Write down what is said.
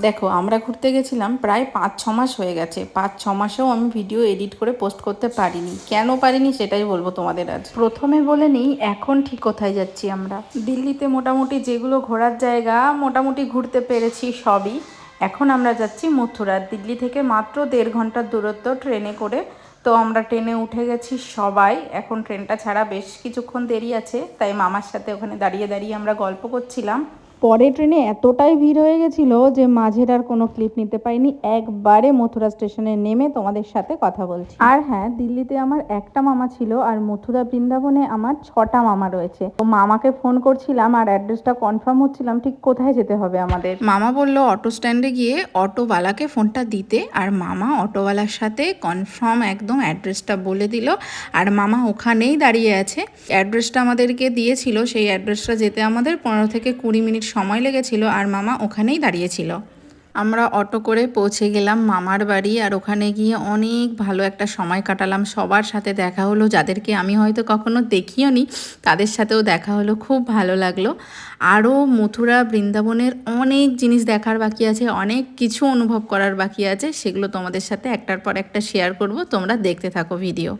দেখো, আমরা ঘুরতে গেছিলাম প্রায় পাঁচ, ছ মাস হয়ে গেছে। পাঁচ, ছ মাসেও আমি ভিডিও এডিট করে পোস্ট করতে পারিনি। কেন পারিনি সেটাই বলব তোমাদের আজ। প্রথমে বলে নিই, এখন ঠিক কোথায় যাচ্ছি আমরা। দিল্লিতে মোটামুটি যেগুলো ঘোরার জায়গা, মোটামুটি ঘুরতে পেরেছি সবই। এখন আমরা যাচ্ছি মথুরা। দিল্লি থেকে মাত্র দেড় ঘণ্টার দূরত্ব ট্রেনে করে। তো আমরা ট্রেনে উঠে গেছি সবাই। এখন ট্রেনটা ছাড়া বেশ কিছুক্ষণ দেরি আছে। তাই মামার সাথে ওখানে দাঁড়িয়ে দাঁড়িয়ে আমরা গল্প করছিলাম। পরে ট্রেনে এতটাই ভিড় হয়ে গেছিল যে মাঝের আর কোনো ক্লিপ নিতে পাইনি একবারে মথুরা স্টেশনে নেমে তোমাদের সাথে কথা বলছি। আর হ্যাঁ দিল্লিতে আমার একটা মামা ছিল আর মথুরা বৃন্দাবনে আমার ছটা মামা রয়েছে। তো মামাকে ফোন করছিলাম আর অ্যাড্রেসটা কনফার্ম হচ্ছিলাম, ঠিক কোথায় যেতে হবে আমাদের। মামা বলল, অটো স্ট্যান্ডে গিয়ে অটোওয়ালাকে ফোনটা দিতে। আর মামা অটোওয়ালার সাথে কনফার্ম একদম অ্যাড্রেসটা বলে দিল। আর মামা ওখানেই দাঁড়িয়ে আছে। অ্যাড্রেসটা আমাদেরকে দিয়েছিল, সেই অ্যাড্রেসটা যেতে আমাদের পনেরো থেকে কুড়ি মিনিট সময় লেগেছিল আর মামা ওখানেই দাঁড়িয়েছিল। আমরা অটো করে পৌঁছে গেলাম মামার বাড়ি আর ওখানে গিয়ে অনেক ভালো একটা সময় কাটালাম। সবার সাথে দেখা হলো, যাদেরকে আমি হয়তো কখনো দেখিও নি তাদের সাথেও দেখা হলো, খুব ভালো লাগল। আরও মথুরা, বৃন্দাবনের অনেক জিনিস দেখার বাকি আছে, অনেক কিছু অনুভব করার বাকি আছে, সেগুলো তোমাদের সাথে একটার পর একটা শেয়ার করব। তোমরা দেখতে থাকো ভিডিও